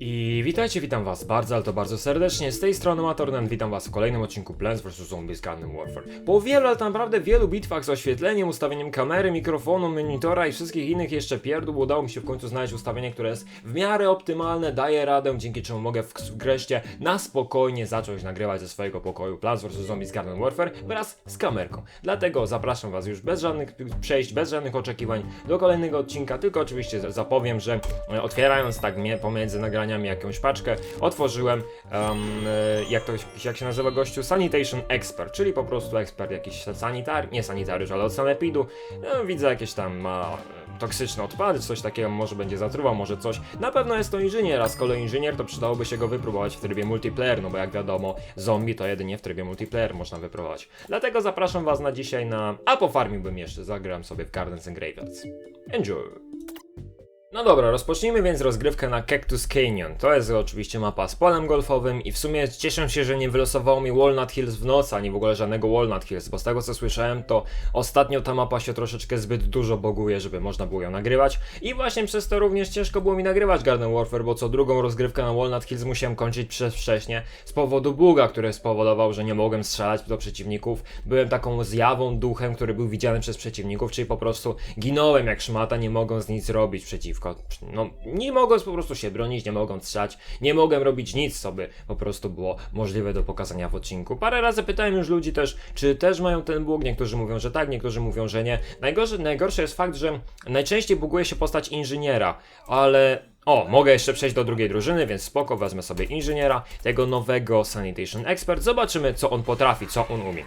I witajcie, witam was bardzo, ale to bardzo serdecznie. Z tej strony Matornen, witam was w kolejnym odcinku Plants vs. Zombies Garden Warfare. Po wielu, ale naprawdę wielu bitwach z oświetleniem, ustawieniem kamery, mikrofonu, monitora i wszystkich innych jeszcze pierdół udało mi się w końcu znaleźć ustawienie, które jest w miarę optymalne, daje radę, dzięki czemu mogę w w greszcie na spokojnie zacząć nagrywać ze swojego pokoju Plants vs. Zombies Garden Warfare wraz z kamerką. Dlatego zapraszam was już bez żadnych przejść, bez żadnych oczekiwań do kolejnego odcinka, tylko oczywiście zapowiem, że otwierając tak mnie pomiędzy nagraniami jakąś paczkę, otworzyłem, em, e, jak to jak się nazywa gościu, Sanitation Expert, czyli po prostu ekspert jakiś sanitar, nie sanitariusz, ale od sanepidu. No, widzę jakieś tam ma toksyczne odpady, coś takiego może będzie zatruwał, może coś. Na pewno jest to inżynier, a z kolei inżynier to przydałoby się go wypróbować w trybie multiplayer, no bo jak wiadomo, zombie to jedynie w trybie multiplayer można wypróbować. Dlatego zapraszam was na dzisiaj na... A pofarmiłbym jeszcze, zagram sobie w Gardens and Graveyards. Enjoy! No dobra, rozpocznijmy więc rozgrywkę na Cactus Canyon. To jest oczywiście mapa z polem golfowym i w sumie cieszę się, że nie wylosowało mi Walnut Hills w nocy, ani w ogóle żadnego Walnut Hills, bo z tego co słyszałem, to ostatnio ta mapa się troszeczkę zbyt dużo boguje, żeby można było ją nagrywać i właśnie przez to również ciężko było mi nagrywać Garden Warfare, bo co drugą rozgrywkę na Walnut Hills musiałem kończyć przez wcześnie z powodu buga, który spowodował, że nie mogłem strzelać do przeciwników. Byłem taką zjawą, duchem, który był widziany przez przeciwników, czyli po prostu ginąłem jak szmata, nie mogąc nic zrobić przeciwko. No, nie mogąc po prostu się bronić, nie mogąc strzelać, nie mogłem robić nic, co by po prostu było możliwe do pokazania w odcinku. Parę razy pytałem już ludzi też, czy też mają ten bóg. Niektórzy mówią, że tak, niektórzy mówią, że nie. Najgorszy, najgorszy jest fakt, że najczęściej buguje się postać inżyniera, ale o, mogę jeszcze przejść do drugiej drużyny, więc spoko, wezmę sobie inżyniera, tego nowego Sanitation Expert. Zobaczymy, co on potrafi, co on umie.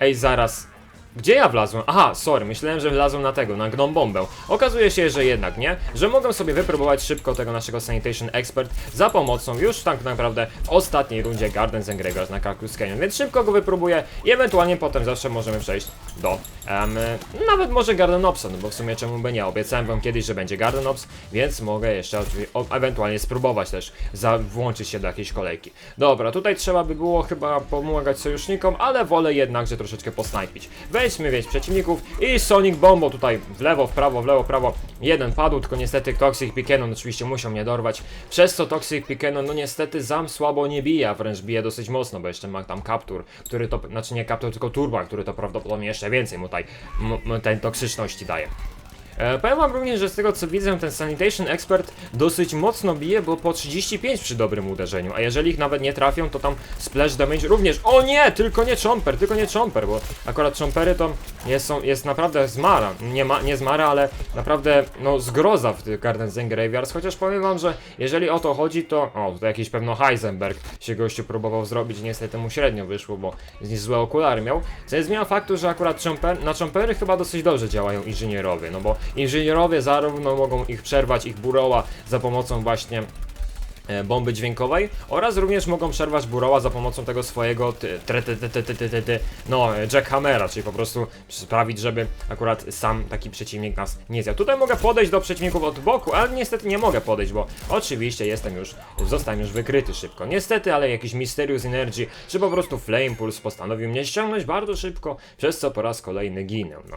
Ej, zaraz. Gdzie ja wlazłem? Aha, sorry, myślałem, że wlazłem na tego, na gnom bombę. Okazuje się, że jednak nie, że mogę sobie wypróbować szybko tego naszego Sanitation Expert za pomocą już tak naprawdę w ostatniej rundzie Gardens and Graveyards na Cactus Canyon, więc szybko go wypróbuję i ewentualnie potem zawsze możemy przejść do em, nawet może Garden Opsa, no bo w sumie czemu by nie, obiecałem wam kiedyś, że będzie Garden Ops, więc mogę jeszcze ewentualnie spróbować też za, włączyć się do jakiejś kolejki. Dobra, tutaj trzeba by było chyba pomagać sojusznikom, ale wolę jednak, że troszeczkę posnajpić. Wejdźmy więc przeciwników i Sonic Bombo tutaj w lewo, w prawo, w lewo, w prawo. Jeden padł, tylko niestety Toxic Pikenon oczywiście musiał mnie dorwać. Przez co Toxic Pikenon no niestety zam słabo nie bije, wręcz bije dosyć mocno, bo jeszcze ma tam Captur, który to, znaczy nie Captur, tylko Turba, który to prawdopodobnie jeszcze więcej mu tutaj m- m- tej toksyczności daje. E, powiem wam również, że z tego co widzę, ten Sanitation Expert dosyć mocno bije, bo po 35 przy dobrym uderzeniu, a jeżeli ich nawet nie trafią, to tam splash damage również. O nie, tylko nie chomper, tylko nie chomper, bo akurat chompery to jest, są, jest naprawdę zmara, nie, ma, nie zmara, ale naprawdę no zgroza w tych Gardens and Graveyards, chociaż powiem wam, że jeżeli o to chodzi, to o, to jakiś pewno Heisenberg się gościu próbował zrobić, niestety mu średnio wyszło, bo złe okulary miał, co nie zmienia faktu, że akurat chomper, na chompery chyba dosyć dobrze działają inżynierowie, no bo inżynierowie zarówno mogą ich przerwać, ich buroła za pomocą właśnie e, bomby dźwiękowej oraz również mogą przerwać Buroła za pomocą tego swojego no jackhammera, czyli po prostu sprawić, żeby akurat sam taki przeciwnik nas nie zjadł. Tutaj mogę podejść do przeciwników od boku, ale niestety nie mogę podejść, bo oczywiście jestem już, zostałem już wykryty szybko. Niestety, ale jakiś Mysterious Energy, czy po prostu Flame Pulse postanowił mnie ściągnąć bardzo szybko, przez co po raz kolejny ginę. No.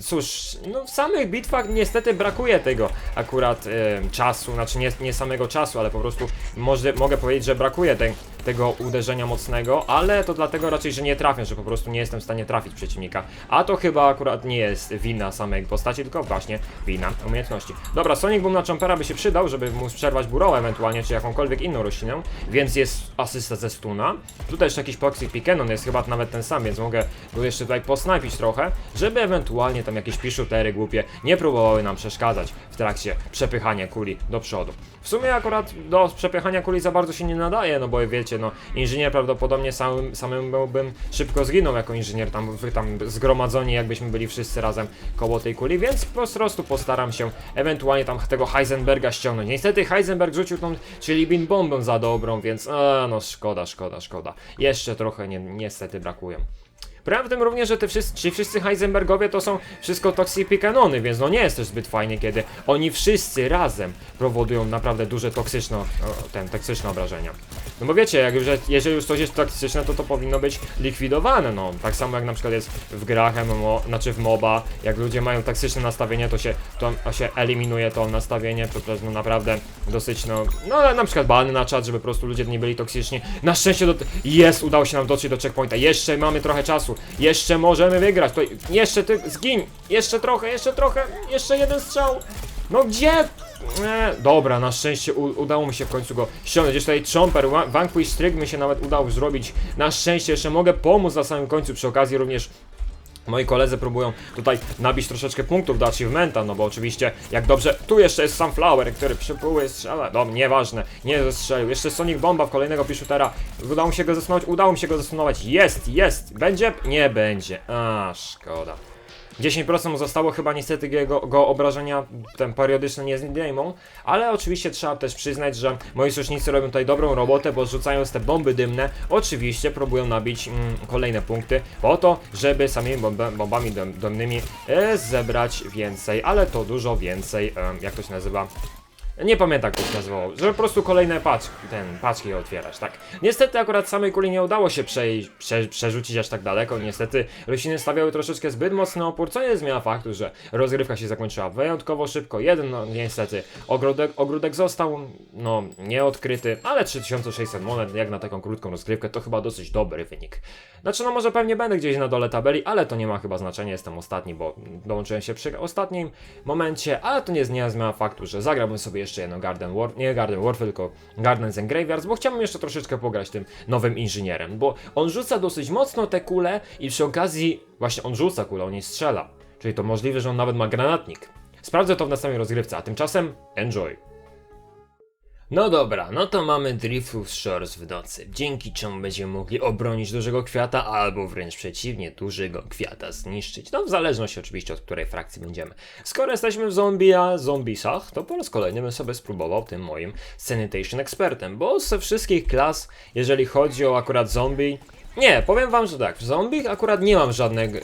Cóż, no w samych bitwach niestety brakuje tego akurat czasu, znaczy nie, nie samego czasu, ale po prostu może, mogę powiedzieć, że brakuje te, tego uderzenia mocnego, ale to dlatego raczej, że nie trafię, że po prostu nie jestem w stanie trafić przeciwnika. A to chyba akurat nie jest wina samej postaci, tylko właśnie wina umiejętności. Dobra, Sonic Boom na Chompera by się przydał, żeby móc przerwać burowę ewentualnie, czy jakąkolwiek inną roślinę, więc jest asysta ze stuna. Tutaj jeszcze jakiś Toxic Pikenon jest chyba nawet ten sam, więc mogę go jeszcze tutaj posnajpić trochę, żeby ewentualnie tam jakieś piszutery głupie nie próbowały nam przeszkadzać w trakcie przepychania kuli do przodu. W sumie akurat do przepychania kuli za bardzo się nie nadaje, no bo wiecie, no inżynier prawdopodobnie samym, bym szybko zginął jako inżynier tam, tam zgromadzeni, jakbyśmy byli wszyscy razem koło tej kuli, więc po prostu postaram się ewentualnie tam tego Heisenberga ściągnąć. Niestety Heisenberg rzucił tą czyli bin bombę za dobrą, więc a, no szkoda, szkoda, szkoda. Jeszcze trochę nie, niestety brakują. Problem w tym również, że te wszyscy, ci wszyscy Heisenbergowie to są wszystko toxic kanony, więc no nie jest też zbyt fajnie, kiedy oni wszyscy razem powodują naprawdę duże toksyczne, o, ten, toksyczne obrażenia. No bo wiecie, jak już, jeżeli już coś jest toksyczne, to to powinno być likwidowane, no. Tak samo jak na przykład jest w grach MMO, znaczy w MOBA, jak ludzie mają toksyczne nastawienie, to się, to się eliminuje to nastawienie, to też no naprawdę dosyć, no, no ale na przykład bany na czat, żeby po prostu ludzie nie byli toksyczni. Na szczęście do, jest, udało się nam dotrzeć do checkpointa, jeszcze mamy trochę czasu, jeszcze możemy wygrać, to jeszcze ty, zgiń, jeszcze trochę, jeszcze trochę, jeszcze jeden strzał. No gdzie? E, dobra, na szczęście udało mi się w końcu go ściągnąć. Jeszcze tutaj Chomper, Vanquish Stryk mi się nawet udało zrobić. Na szczęście jeszcze mogę pomóc na samym końcu. Przy okazji również moi koledzy próbują tutaj nabić troszeczkę punktów do achievementa, no bo oczywiście jak dobrze... Tu jeszcze jest Sunflower, który przypłyły strzela. No, nieważne, nie zestrzelił. Jeszcze Sonic Bomba w kolejnego Piszutera. Udało mi się go zasunąć, udało mi się go zasunąć. Jest, jest. Będzie? Nie będzie. A, szkoda. 10% mu zostało, chyba niestety jego go obrażenia ten periodyczne nie zdejmą, ale oczywiście trzeba też przyznać, że moi sojusznicy robią tutaj dobrą robotę, bo rzucając te bomby dymne, oczywiście próbują nabić mm, kolejne punkty po to, żeby samymi bomba, bombami dym, dymnymi e, zebrać więcej, ale to dużo więcej, e, jak to się nazywa, nie pamiętam jak to się nazywało, że po prostu kolejne paczki, ten, paczki otwierać, tak. Niestety akurat samej kuli nie udało się przej, prze, przerzucić aż tak daleko, niestety rośliny stawiały troszeczkę zbyt mocny opór, co nie zmienia faktu, że rozgrywka się zakończyła wyjątkowo szybko, jeden, no niestety, ogródek, ogródek został, no, nieodkryty, ale 3600 monet, jak na taką krótką rozgrywkę, to chyba dosyć dobry wynik. Znaczy, no może pewnie będę gdzieś na dole tabeli, ale to nie ma chyba znaczenia, jestem ostatni, bo dołączyłem się przy ostatnim momencie, ale to nie zmienia zmienia faktu, że zagrałbym sobie jeszcze jedno Garden War, nie Garden Warfare, tylko Gardens and Graveyards, bo chciałbym jeszcze troszeczkę pograć tym nowym inżynierem, bo on rzuca dosyć mocno te kule i przy okazji, właśnie on rzuca kulę, on nie strzela, czyli to możliwe, że on nawet ma granatnik. Sprawdzę to w następnej rozgrywce, a tymczasem enjoy. No dobra, no to mamy Driftwood Shores w nocy, dzięki czemu będziemy mogli obronić dużego kwiata, albo wręcz przeciwnie, dużego kwiata zniszczyć. No w zależności oczywiście od której frakcji będziemy. Skoro jesteśmy w zombie, a zombisach, to po raz kolejny bym sobie spróbował tym moim Sanitation Expertem, bo ze wszystkich klas, jeżeli chodzi o akurat zombie, nie, powiem wam, że tak, w zombie akurat nie mam żadnego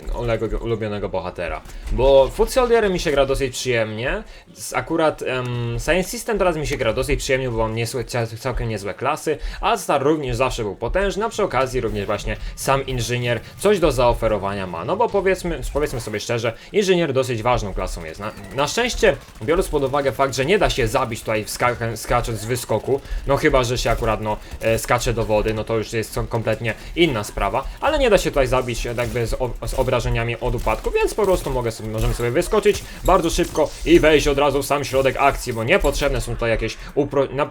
ulubionego bohatera, bo Food Soldierem mi się gra dosyć przyjemnie, akurat em, Science System teraz mi się gra dosyć przyjemnie, bo mam niezłe, całkiem niezłe klasy, a Star również zawsze był potężny, a przy okazji również właśnie sam inżynier coś do zaoferowania ma, no bo powiedzmy, powiedzmy sobie szczerze, inżynier dosyć ważną klasą jest. Na, na szczęście, biorąc pod uwagę fakt, że nie da się zabić tutaj wska- skacząc z wyskoku, no chyba, że się akurat no e, skacze do wody, no to już jest kompletnie inna sprawa, ale nie da się tutaj zabić e, jakby z, z obrażeniami od upadku, więc po prostu mogę sobie, możemy sobie wyskoczyć bardzo szybko i wejść od razu w sam środek akcji, bo niepotrzebne są tutaj jakieś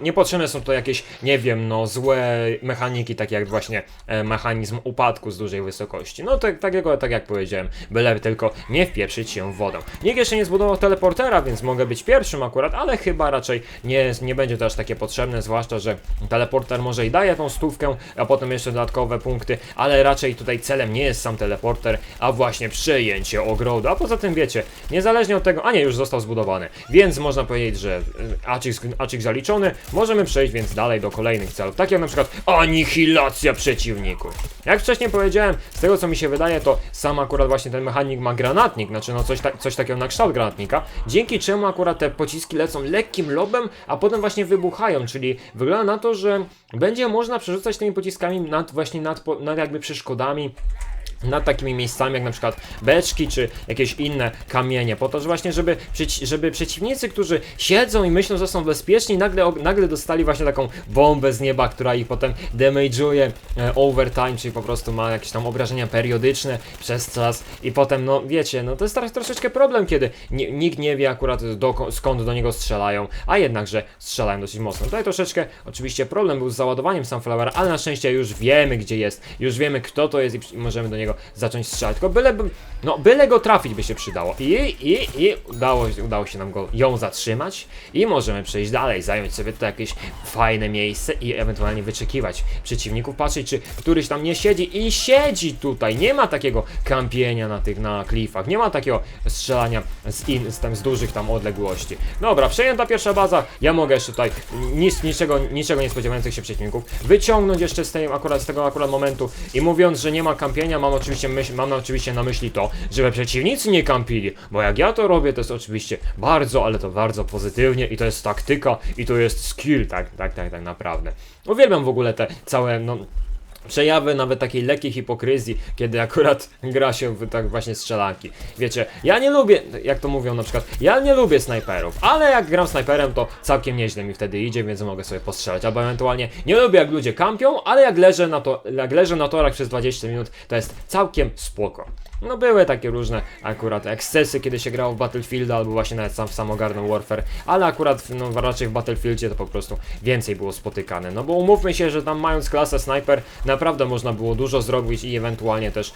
niepotrzebne są to jakieś, nie wiem, no złe mechaniki, takie jak właśnie e, mechanizm upadku z dużej wysokości. No tak, tak jak powiedziałem, byle tylko nie wpieprzyć się w wodę. Nikt jeszcze nie zbudował teleportera, więc mogę być pierwszym akurat, ale chyba raczej nie, nie będzie to aż takie potrzebne, zwłaszcza, że teleporter może i daje tą stówkę, a potem jeszcze dodatkowe punkty, ale raczej tutaj celem nie jest sam teleporter, a właśnie przejęcie ogrodu. A poza tym wiecie, niezależnie od tego, a nie, już został zbudowany, więc można powiedzieć, że y, Acik zaliczony, możemy przejść więc dalej do kolejnych celów, tak jak na przykład anihilacja przeciwników. Jak wcześniej powiedziałem, z tego co mi się wydaje, to sam akurat właśnie ten mechanik ma granatnik, znaczy no coś, ta, coś takiego na kształt granatnika, dzięki czemu akurat te pociski lecą lekkim lobem, a potem właśnie wybuchają, czyli wygląda na to, że będzie można przerzucać tymi pociskami nad właśnie nad, nad jakby przeszkodami nad takimi miejscami jak na przykład beczki czy jakieś inne kamienie, po to, że właśnie żeby, żeby przeciwnicy, którzy siedzą i myślą, że są bezpieczni, nagle, nagle dostali właśnie taką bombę z nieba, która ich potem damage'uje e, overtime, czyli po prostu ma jakieś tam obrażenia periodyczne przez czas. I potem, no wiecie, no to jest teraz troszeczkę problem, kiedy nikt nie wie akurat do, skąd do niego strzelają, a jednakże strzelają dosyć mocno. Tutaj troszeczkę oczywiście problem był z załadowaniem Sunflowera, ale na szczęście już wiemy gdzie jest, już wiemy kto to jest i możemy do niego zacząć strzelać, tylko byle, by- no byle go trafić by się przydało. I, i, i udało, udało się nam go, ją zatrzymać. I możemy przejść dalej, zająć sobie tutaj jakieś fajne miejsce i ewentualnie wyczekiwać przeciwników, patrzeć czy któryś tam nie siedzi i siedzi tutaj, nie ma takiego kampienia na tych, na klifach, nie ma takiego strzelania z, in, z, tam, z dużych tam odległości. Dobra, przejęta pierwsza baza, ja mogę jeszcze tutaj nic, niczego, niczego nie spodziewających się przeciwników wyciągnąć jeszcze z, tej, akurat, z tego akurat momentu. I mówiąc, że nie ma kampienia, mam oczywiście myśl, mam oczywiście na myśli to, żeby przeciwnicy nie kampili, bo jak ja to robię, to jest oczywiście bardzo, ale to bardzo pozytywnie i to jest taktyka i to jest skill, tak, tak, tak, tak naprawdę. Uwielbiam w ogóle te całe, no, przejawy nawet takiej lekkiej hipokryzji, kiedy akurat gra się w tak właśnie strzelanki. Wiecie, ja nie lubię, jak to mówią na przykład, ja nie lubię snajperów, ale jak gram snajperem, to całkiem nieźle mi wtedy idzie, więc mogę sobie postrzelać. Albo ewentualnie nie lubię jak ludzie kampią, ale jak leżę na, to, jak leżę na torach przez 20 minut, to jest całkiem spoko. No były takie różne akurat ekscesy, kiedy się grało w Battlefield albo właśnie nawet sam w samogarną Warfare, ale akurat no, raczej w Battlefieldzie to po prostu więcej było spotykane. No bo umówmy się, że tam mając klasę sniper naprawdę można było dużo zrobić i ewentualnie też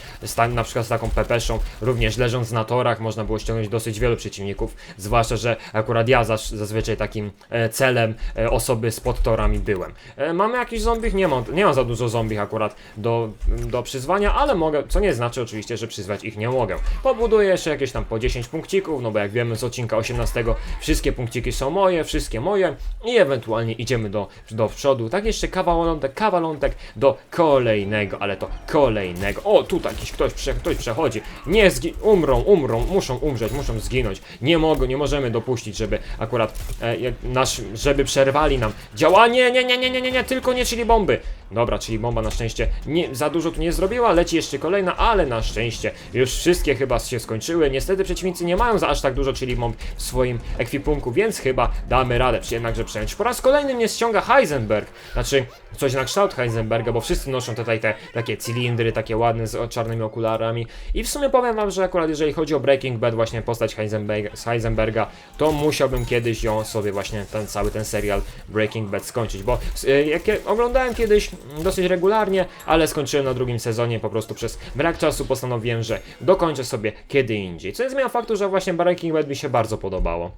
na przykład z taką pepeszą, również leżąc na torach można było ściągnąć dosyć wielu przeciwników, zwłaszcza, że akurat ja zazwyczaj takim e, celem e, osoby spod torami byłem. E, mamy jakiś zombich? Nie mam, nie mam za dużo zombich akurat do, do przyzwania, ale mogę, co nie znaczy oczywiście, że ich nie mogę. Pobuduję jeszcze jakieś tam po 10 punkcików, no bo jak wiemy z odcinka 18 wszystkie punkciki są moje, wszystkie moje i ewentualnie idziemy do, do przodu. Tak jeszcze kawalątek, kawalątek do kolejnego, ale to kolejnego. O, tutaj jakiś ktoś, prze, ktoś przechodzi. Nie zgi umrą, umrą, muszą umrzeć, muszą zginąć. Nie mogą, nie możemy dopuścić, żeby akurat e, nasz, żeby przerwali nam działanie. Nie, nie, nie, nie, nie, nie, tylko nie czyli bomby. Dobra, czyli bomba na szczęście nie, za dużo tu nie zrobiła, leci jeszcze kolejna, ale na szczęście już wszystkie chyba się skończyły. Niestety przeciwnicy nie mają za aż tak dużo czyli bomb w swoim ekwipunku, więc chyba damy radę jednakże przejąć. Po raz kolejny mnie ściąga Heisenberg, znaczy coś na kształt Heisenberga, bo wszyscy noszą tutaj te takie cylindry, takie ładne z czarnymi okularami i w sumie powiem wam, że akurat jeżeli chodzi o Breaking Bad, właśnie postać Heisenberga, z Heisenberga, to musiałbym kiedyś ją sobie właśnie ten cały ten serial Breaking Bad skończyć, bo y, jak ja oglądałem kiedyś dosyć regularnie, ale skończyłem na drugim sezonie po prostu przez brak czasu postanowiłem, że dokończę sobie kiedy indziej. Co nie zmienia faktu, że właśnie Breaking Bad mi się bardzo podobało.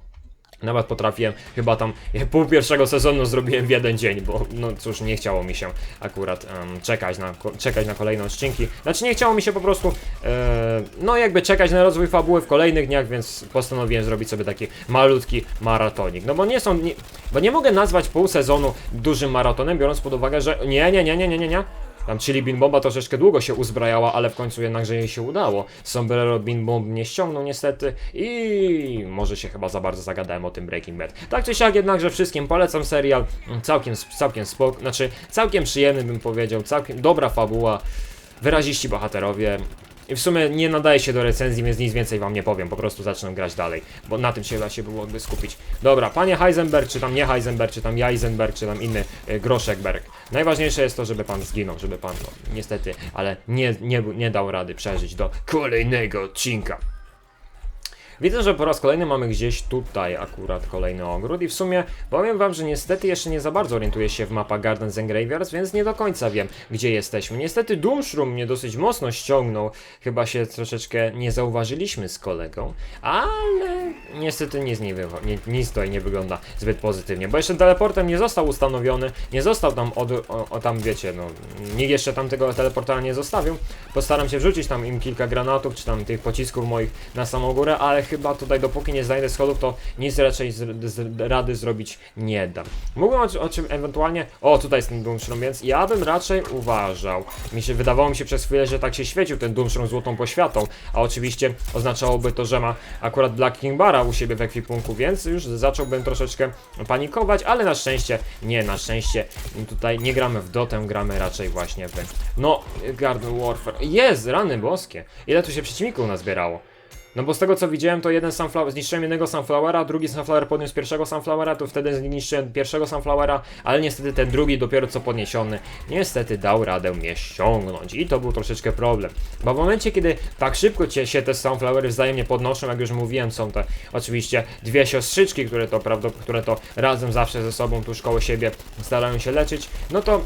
Nawet potrafiłem, chyba tam pół pierwszego sezonu zrobiłem w jeden dzień, bo no cóż, nie chciało mi się akurat em, czekać, na, czekać na kolejne odcinki. Znaczy nie chciało mi się po prostu, e, no jakby czekać na rozwój fabuły w kolejnych dniach, więc postanowiłem zrobić sobie taki malutki maratonik. No bo nie są, nie, bo nie mogę nazwać pół sezonu dużym maratonem, biorąc pod uwagę, że nie, nie, nie, nie, nie, nie, nie. Tam Chili Bean Bomba troszeczkę długo się uzbrajała, ale w końcu jednakże jej się udało. Sombrero Bean Bomb nie ściągnął niestety i może się chyba za bardzo zagadałem o tym Breaking Bad. Tak czy siak jednakże wszystkim polecam serial, całkiem, całkiem spok, znaczy całkiem przyjemny bym powiedział, całkiem dobra fabuła, wyraziści bohaterowie. I w sumie nie nadaje się do recenzji, więc nic więcej wam nie powiem, po prostu zacznę grać dalej, bo na tym się da się byłoby skupić. Dobra, panie Heisenberg, czy tam nie Heisenberg, czy tam Heisenberg, czy tam inny y, Groszekberg. Najważniejsze jest to, żeby pan zginął, żeby pan, no, niestety, ale nie, nie, nie dał rady przeżyć do kolejnego odcinka. Widzę, że po raz kolejny mamy gdzieś tutaj akurat kolejny ogród i w sumie powiem wam, że niestety jeszcze nie za bardzo orientuję się w mapa Gardens and Graveyards, więc nie do końca wiem, gdzie jesteśmy. Niestety Doomshroom mnie dosyć mocno ściągnął, chyba się troszeczkę nie zauważyliśmy z kolegą, ale niestety nic, nie nie, nic tutaj nie wygląda zbyt pozytywnie, bo jeszcze teleportem nie został ustanowiony, nie został tam od, o, o tam wiecie, no, nikt jeszcze tam tego teleportera nie zostawił, postaram się wrzucić tam im kilka granatów, czy tam tych pocisków moich na samą górę, ale chyba tutaj dopóki nie znajdę schodów, to nic raczej z, z, rady zrobić nie dam. Mógłbym o, o czym ewentualnie, o tutaj jest ten Doomshroom, więc ja bym raczej uważał, mi się wydawało mi się przez chwilę, że tak się świecił ten Doomshroom złotą poświatą, a oczywiście oznaczałoby to, że ma akurat Black King Bara u siebie w ekwipunku, więc już zacząłbym troszeczkę panikować, ale na szczęście, nie, na szczęście tutaj nie gramy w Dotę, gramy raczej właśnie w, no, Garden Warfare. Jest, rany boskie, ile tu się przeciwników nazbierało. No bo z tego co widziałem, to jeden sunflower, zniszczyłem jednego sunflowera, drugi sunflower podniósł pierwszego sunflowera, to wtedy zniszczyłem pierwszego sunflowera, ale niestety ten drugi dopiero co podniesiony, niestety dał radę mnie ściągnąć i to był troszeczkę problem. Bo w momencie, kiedy tak szybko cię się te sunflowery wzajemnie podnoszą, jak już mówiłem, są to oczywiście dwie siostrzyczki, które to, które to razem zawsze ze sobą tuż koło siebie starają się leczyć, no to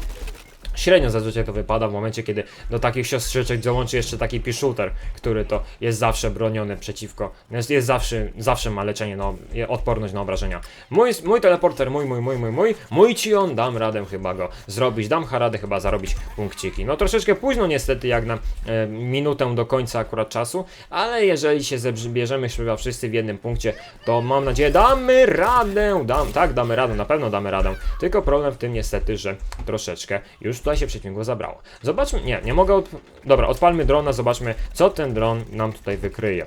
Średnio zazwyczaj to wypada w momencie, kiedy do takich siostrzyczek dołączy jeszcze taki pi-shooter, który to jest zawsze broniony przeciwko, jest, jest zawsze, zawsze ma leczenie, no, odporność na obrażenia. Mój, mój teleporter, mój, mój, mój, mój, mój, mój ci on, dam radę chyba go zrobić, dam radę chyba zarobić punkciki. No troszeczkę późno niestety jak na e, minutę do końca akurat czasu, ale jeżeli się zebierzemy chyba wszyscy w jednym punkcie, to mam nadzieję damy radę, dam, tak damy radę, na pewno damy radę, tylko problem w tym niestety, że troszeczkę już to tutaj się przeciwniku zabrało. Zobaczmy, nie, nie mogę, od... dobra, odpalmy drona, zobaczmy, co ten dron nam tutaj wykryje.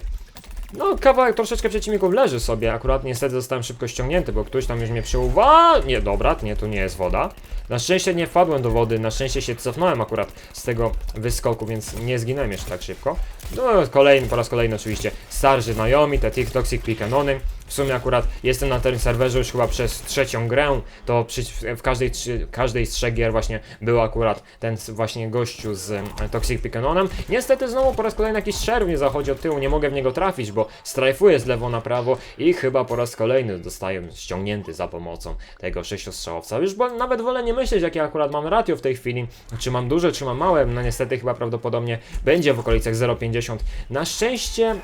No, kawałek troszeczkę przeciwników leży sobie, akurat niestety zostałem szybko ściągnięty, bo ktoś tam już mnie przyuwa... Nie, dobra, nie, tu nie jest woda. Na szczęście nie wpadłem do wody, na szczęście się cofnąłem akurat z tego wyskoku, więc nie zginąłem jeszcze tak szybko. No, kolejny, po raz kolejny oczywiście starzy znajomi, te TikToksik Pikenony. W sumie akurat jestem na tym serwerze już chyba przez trzecią grę, to przy, w każdej, każdej z trzech gier właśnie był akurat ten właśnie gościu z em, Toxic Pikenonem. Niestety znowu po raz kolejny jakiś szerw nie zachodzi od tyłu, nie mogę w niego trafić, bo strajfuję z lewo na prawo i chyba po raz kolejny dostaję ściągnięty za pomocą tego sześciostrzałowca. Już bo, nawet wolę nie myśleć, jakie akurat mam ratio w tej chwili, czy mam duże, czy mam małe, no niestety chyba prawdopodobnie będzie w okolicach 0,50. Na szczęście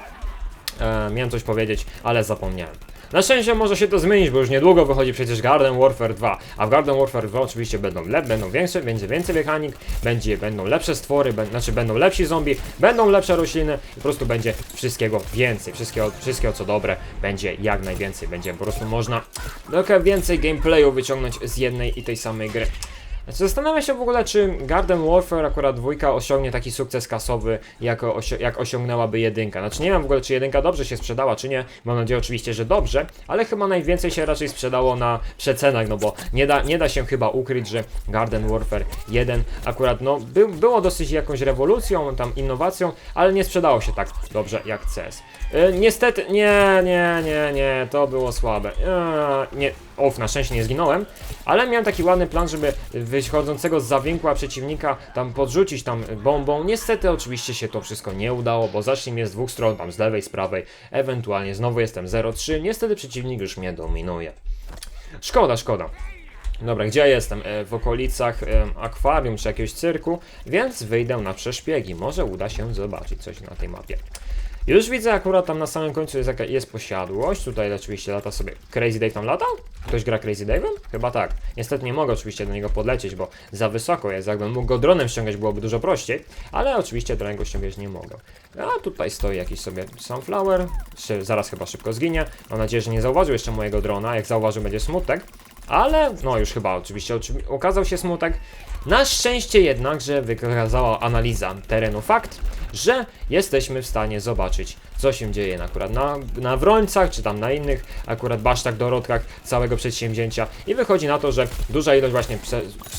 E, miałem coś powiedzieć, ale zapomniałem. Na szczęście może się to zmienić, bo już niedługo wychodzi przecież Garden Warfare 2, a w Garden Warfare 2 oczywiście będą, lep, będą większe, będzie więcej mechanik, będzie, będą lepsze stwory, bę, znaczy będą lepsi zombie, będą lepsze rośliny i po prostu będzie wszystkiego więcej, wszystkiego, wszystkiego co dobre będzie jak najwięcej, będzie po prostu można trochę więcej gameplayu wyciągnąć z jednej i tej samej gry. Znaczy, Zastanawiam się w ogóle, czy Garden Warfare akurat dwójka osiągnie taki sukces kasowy, jak, osio jak osiągnęłaby jedynka. Znaczy nie wiem w ogóle, czy jedynka dobrze się sprzedała, czy nie. Mam nadzieję oczywiście, że dobrze, ale chyba najwięcej się raczej sprzedało na przecenach, no bo nie da, nie da się chyba ukryć, że Garden Warfare 1 akurat, no, by, było dosyć jakąś rewolucją, tam innowacją, ale nie sprzedało się tak dobrze jak CS. E, niestety, nie, nie, nie, nie, to było słabe. E, nie, of, na szczęście nie zginąłem, ale miałem taki ładny plan, żeby wychodzącego z zawinkła przeciwnika tam podrzucić tam bombą. Niestety oczywiście się to wszystko nie udało, bo zacznie mnie z dwóch stron, tam z lewej, z prawej, ewentualnie znowu jestem 0-3. Niestety przeciwnik już mnie dominuje. Szkoda, szkoda. Dobra, gdzie ja jestem? E, w okolicach e, akwarium czy jakiegoś cyrku, więc wyjdę na przeszpiegi. Może uda się zobaczyć coś na tej mapie. Już widzę akurat tam na samym końcu jest, jest posiadłość. Tutaj oczywiście lata sobie. Crazy Dave tam lata? Ktoś gra Crazy Dave'em? Chyba tak. Niestety nie mogę oczywiście do niego podlecieć, bo za wysoko jest. Jakbym mógł go dronem ściągać, byłoby dużo prościej. Ale oczywiście dronem go ściągać nie mogę. A tutaj stoi jakiś sobie Sunflower. Zaraz chyba szybko zginie. Mam nadzieję, że nie zauważył jeszcze mojego drona. Jak zauważył, będzie smutek. Ale, no już chyba oczywiście oczywi- okazał się smutek. Na szczęście jednak, że wykazała analiza terenu fakt, że jesteśmy w stanie zobaczyć, co się dzieje akurat na, na Wrońcach, czy tam na innych akurat basztach, dorodkach całego przedsięwzięcia. I wychodzi na to, że duża ilość właśnie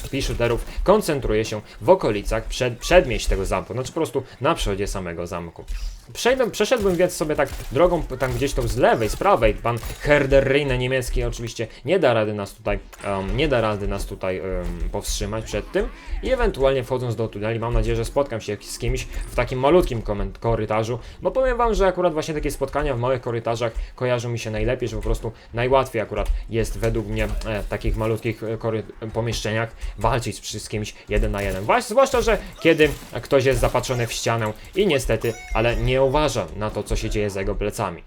speed-shooterów koncentruje się w okolicach przed, przedmieść tego zamku, znaczy po prostu na przodzie samego zamku. Przejdę, przeszedłbym więc sobie tak drogą tam gdzieś tą z lewej, z prawej, pan Herder niemiecki oczywiście nie da rady nas tutaj, um, nie da rady nas tutaj um, powstrzymać przed tym. I ewentualnie wchodząc do tuneli, mam nadzieję, że spotkam się z kimś w takim malutkim korytarzu, bo powiem wam, że akurat właśnie takie spotkania w małych korytarzach kojarzą mi się najlepiej, że po prostu najłatwiej akurat jest według mnie e, w takich malutkich e, pomieszczeniach walczyć z kimś jeden na jeden. Właśnie, zwłaszcza, że kiedy ktoś jest zapatrzony w ścianę i niestety, ale nie uważa na to, co się dzieje za jego plecami.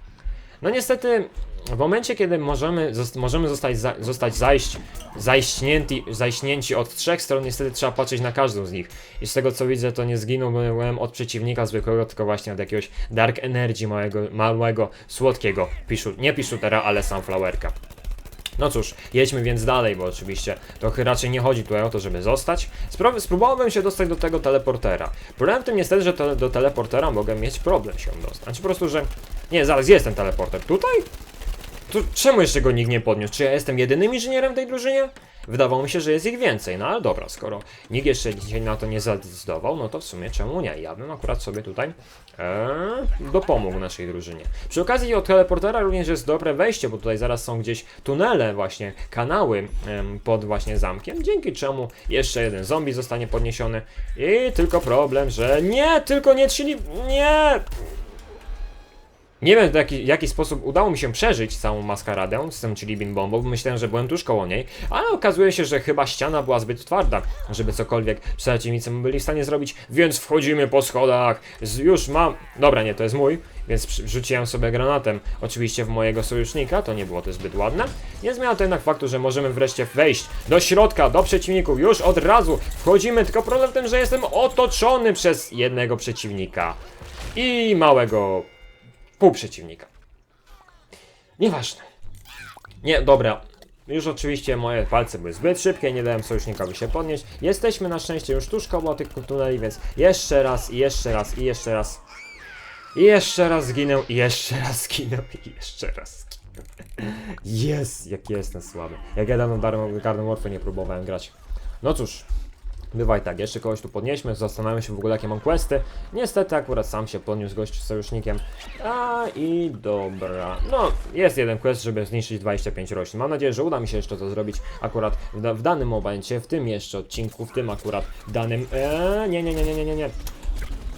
No niestety, w momencie, kiedy możemy, możemy zostać, zostać zajść, zajśnięci, zajśnięci od trzech stron, niestety trzeba patrzeć na każdą z nich. I z tego co widzę, to nie zginąłem od przeciwnika zwykłego, tylko właśnie od jakiegoś Dark Energy małego, małego, słodkiego, piszu, nie Piszutera, ale Sunflowerka. No cóż, jedźmy więc dalej, bo oczywiście to raczej nie chodzi tutaj o to, żeby zostać. Spro- spróbowałbym się dostać do tego teleportera. Problem w tym niestety, że to, do teleportera mogę mieć problem się dostać. Po prostu, że... Nie, zaraz jest ten teleporter. Tutaj? To czemu jeszcze go nikt nie podniósł? Czy ja jestem jedynym inżynierem w tej drużynie? Wydawało mi się, że jest ich więcej, no ale dobra, skoro nikt jeszcze dzisiaj na to nie zadecydował, no to w sumie czemu nie? Ja bym akurat sobie tutaj e, dopomógł naszej drużynie. Przy okazji od teleportera również jest dobre wejście, bo tutaj zaraz są gdzieś tunele, właśnie kanały pod właśnie zamkiem, dzięki czemu jeszcze jeden zombie zostanie podniesiony i tylko problem, że nie, tylko nie czyli nie, nie wiem w jaki, jaki sposób udało mi się przeżyć całą maskaradę z tym Chilibin bombą, bo myślałem, że byłem tuż koło niej, ale okazuje się, że chyba ściana była zbyt twarda, żeby cokolwiek przeciwnicy byli w stanie zrobić, więc wchodzimy po schodach, z, już mam, dobra nie, to jest mój, więc rzuciłem sobie granatem. Oczywiście w mojego sojusznika, to nie było to zbyt ładne, nie zmienia to jednak faktu, że możemy wreszcie wejść do środka, do przeciwników, już od razu wchodzimy, tylko problem w tym, że jestem otoczony przez jednego przeciwnika i małego pół przeciwnika. Nieważne. Nie, dobra. Już oczywiście moje palce były zbyt szybkie, nie dałem sojusznikowi się podnieść. Jesteśmy na szczęście już tuż koło tych tuneli, więc jeszcze raz, i jeszcze raz, i jeszcze raz. I jeszcze raz zginę, i jeszcze raz zginę, i jeszcze raz zginę. Jest, jak jestem słaby. Jak ja dawno Garden Warfare nie próbowałem grać. No cóż, Bywaj tak, jeszcze kogoś tu podnieśmy, zastanawiam się w ogóle jakie mam questy. Niestety akurat sam się podniósł gość z sojusznikiem. A i dobra. No, jest jeden quest, żeby zniszczyć 25 roślin. Mam nadzieję, że uda mi się jeszcze to zrobić akurat w, w danym momencie, w tym jeszcze odcinku, w tym akurat danym... Eee, nie, nie, nie, nie, nie, nie, nie.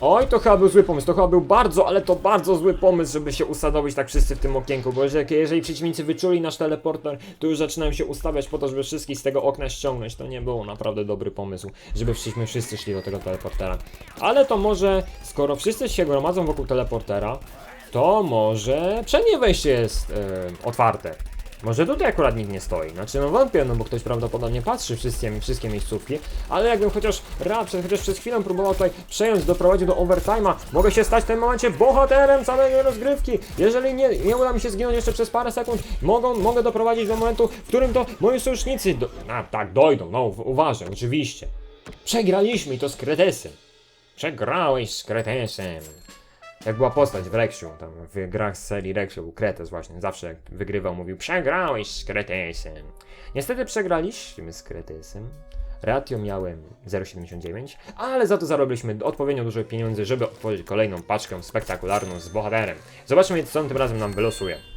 Oj, to chyba był zły pomysł, to chyba był bardzo, ale to bardzo zły pomysł, żeby się usadowić tak wszyscy w tym okienku, bo że- jeżeli przeciwnicy wyczuli nasz teleporter, to już zaczynają się ustawiać po to, żeby wszystkich z tego okna ściągnąć. To nie był naprawdę dobry pomysł, żeby wszyscy szli do tego teleportera. Ale to może, skoro wszyscy się gromadzą wokół teleportera, to może przednie wejście jest e, otwarte. Może tutaj akurat nikt nie stoi. Znaczy, no wątpię, no bo ktoś prawdopodobnie patrzy wszystkie, wszystkie miejscówki, ale jakbym chociaż raz, chociaż przez chwilę próbował tutaj przejąć, doprowadzić do overtime'a, mogę się stać w tym momencie bohaterem całej rozgrywki. Jeżeli nie, nie uda mi się zginąć jeszcze przez parę sekund, mogą, mogę doprowadzić do momentu, w którym to moi sojusznicy, do, a, tak, dojdą, no u- uważam, oczywiście. Przegraliśmy i to z Kretesem. Przegrałeś z Kretesem. Jak była postać w Reksiu, tam w grach z serii Reksiu był Kretes właśnie, zawsze jak wygrywał mówił przegrałeś z Kretesem. Niestety przegraliśmy z Kretesem. Ratio miałem 0,79, ale za to zarobiliśmy odpowiednio dużo pieniędzy, żeby otworzyć kolejną paczkę spektakularną z bohaterem. Zobaczmy, co on tym razem nam wylosuje.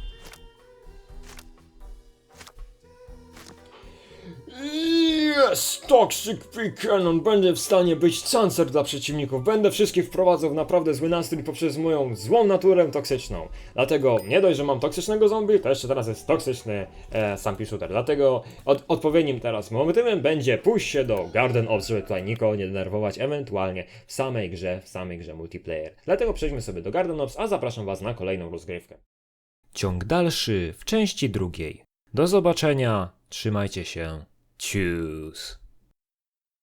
Yes! Toxic Free Cannon! Będę w stanie być cancer dla przeciwników. Będę wszystkich wprowadzał w naprawdę zły nastrój poprzez moją złą naturę toksyczną. Dlatego nie dość, że mam toksycznego zombie, to jeszcze teraz jest toksyczny e, Stampy Shooter. Dlatego od, odpowiednim teraz motywem będzie pójść się do Garden of, żeby tutaj nikogo nie denerwować, ewentualnie w samej grze, w samej grze multiplayer. Dlatego przejdźmy sobie do Garden Ops, a zapraszam Was na kolejną rozgrywkę. Ciąg dalszy w części drugiej. Do zobaczenia, trzymajcie się. Choose.